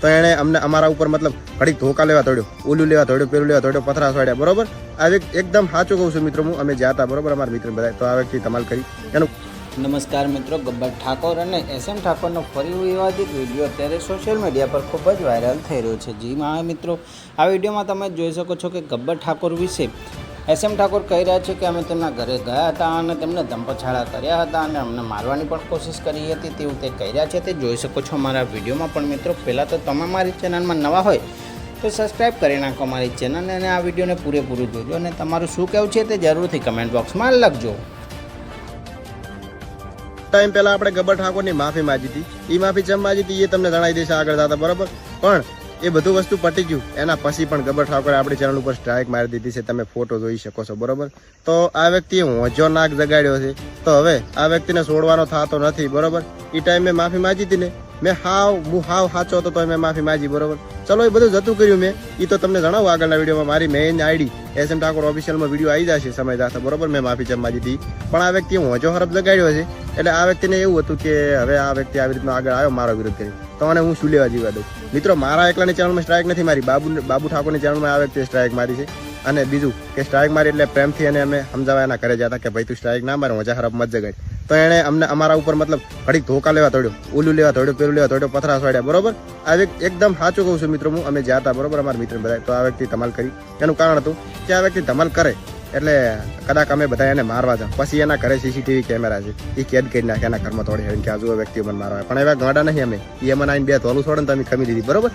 તો એણે અમને અમારા ઉપર મતલબ ઘડીક ધોકા લેવા તોડ્યો, ઓલું લેવા તોડ્યો, પેલું લેવા તોડ્યો, પથરા સ્વાડ્યા બરોબર? આ એક એકદમ સાચું કહું છું મિત્રો હું, અમે જ્યાં હતા, બરોબર, અમારા મિત્ર બધા તો આ વ્યક્તિ ધમાલ કરી. એનું નમસ્કાર મિત્રો, ગબ્બર ઠાકોર અને એસ એમ ઠાકોરનો ફરી વિવાદિત વીડિયો અત્યારે સોશિયલ મીડિયા પર ખૂબ જ વાયરલ થઈ રહ્યો છે. જેમાં મિત્રો, આ વિડીયોમાં તમે જોઈ શકો છો કે ગબ્બર ઠાકોર વિશે એસ એમ ઠાકોર કહી રહ્યા છે કે અમે તેમના ઘરે ગયા હતા અને તેમને ધંપછાડા કર્યા હતા અને અમને મારવાની પણ કોશિશ કરી હતી તેવું તે કહી રહ્યા છે. તે જોઈ શકો છો મારા વિડીયોમાં પણ મિત્રો, પહેલાં તો તમે મારી ચેનલમાં નવા હોય તો સબસ્ક્રાઈબ કરી નાખો મારી ચેનલને અને આ વિડીયોને પૂરેપૂરું જોજો અને તમારું શું કહેવું છે તે જરૂરથી કમેન્ટ બોક્સમાં લખજો. ટાઈમ પહેલાં આપણે ગબ્બર ઠાકોરની માફી માંગી હતી. એ માફી ચમ માંગી હતી એ તમને જણાવી દેશે આગળ દાદા, બરાબર? પણ એ બધું વસ્તુ પટી ગયું. એના પછી પણ ગબ્બર ઠાકોરે આપણી ચેનલ ઉપર સ્ટ્રાઇક મારી દીધી છે. તમે ફોટો જોઈ શકો છો, બરોબર? તો આ વ્યક્તિએ હોજો નાક જગાડ્યો છે. તો હવે આ વ્યક્તિને છોડવાનો થતો નથી, બરોબર? એ ટાઈમે માફી માંગી હતી ને. મેં હાવ હું હાવ સાચો હતો તો મેં માફી માંગી, બરોબર? ચલો, એ બધું જતું કર્યું મેં. એ તો તમને જણાવું આગળના વિડીયોમાં મારી main ID S M Thakor ઓફિશિયલમાં video આવી જશે સમય જશે બરોબર? મેં માફી જમવા દીધી. પણ આ વ્યક્તિએ હોંજો હરફ જગાડ્યો છે. એટલે આ વ્યક્તિને એવું હતું કે હવે આ વ્યક્તિ આવી રીતનો આગળ આવ્યો મારો વિરોધ કરી. તો મને હું શું લેવા જીવા દઉં? મિત્રો, મારા એકલાની ચેનલમાં સ્ટ્રાઇક નથી મારી. બાબુ બાબુ ઠાકોરની ચેનલમાં આ વ્યક્તિએ સ્ટ્રાઇક મારી છે. અને બીજું કે સ્ટ્રાઇક મારી એટલે પ્રેમથી અને અમે સમજાવવા એના ઘરે જતા કે ભાઈ તું સ્ટ્રાઇક ના મારે, મજા ખરાબ મત ગઈ તો એણે અમને અમારા ઉપર મતલબ ઘડીક ધોકા લેવા તોડ્યો ઓલું લેવા તોડ્યો, પેલું લેવા તોડ્યો, પથરા સ્વાડ્યા બરોબર? આ વ્યક્તિ એકદમ સાચું કહું છું મિત્રો હું, અમે જ્યાં હતા, બરોબર? અમારા મિત્ર બધા તો આ વ્યક્તિ ધમાલ કરી. એનું કારણ હતું કે આ વ્યક્તિ ધમાલ કરે. એટલે કદાચ અમે બધા એને મારવા જાઉં. પછી એના ઘરે સીસીટીવી કેમેરા છે. એ કેદ કરી નાખે, એના ઘરમાં તોડી હેડીને કે આજુ વ્યક્તિ મને મારવા. પણ એવા ગાંડા નહીં અમે. એ મને આઈને બે તોલું છોડે ને તમે ખમી દીધી. બરોબર?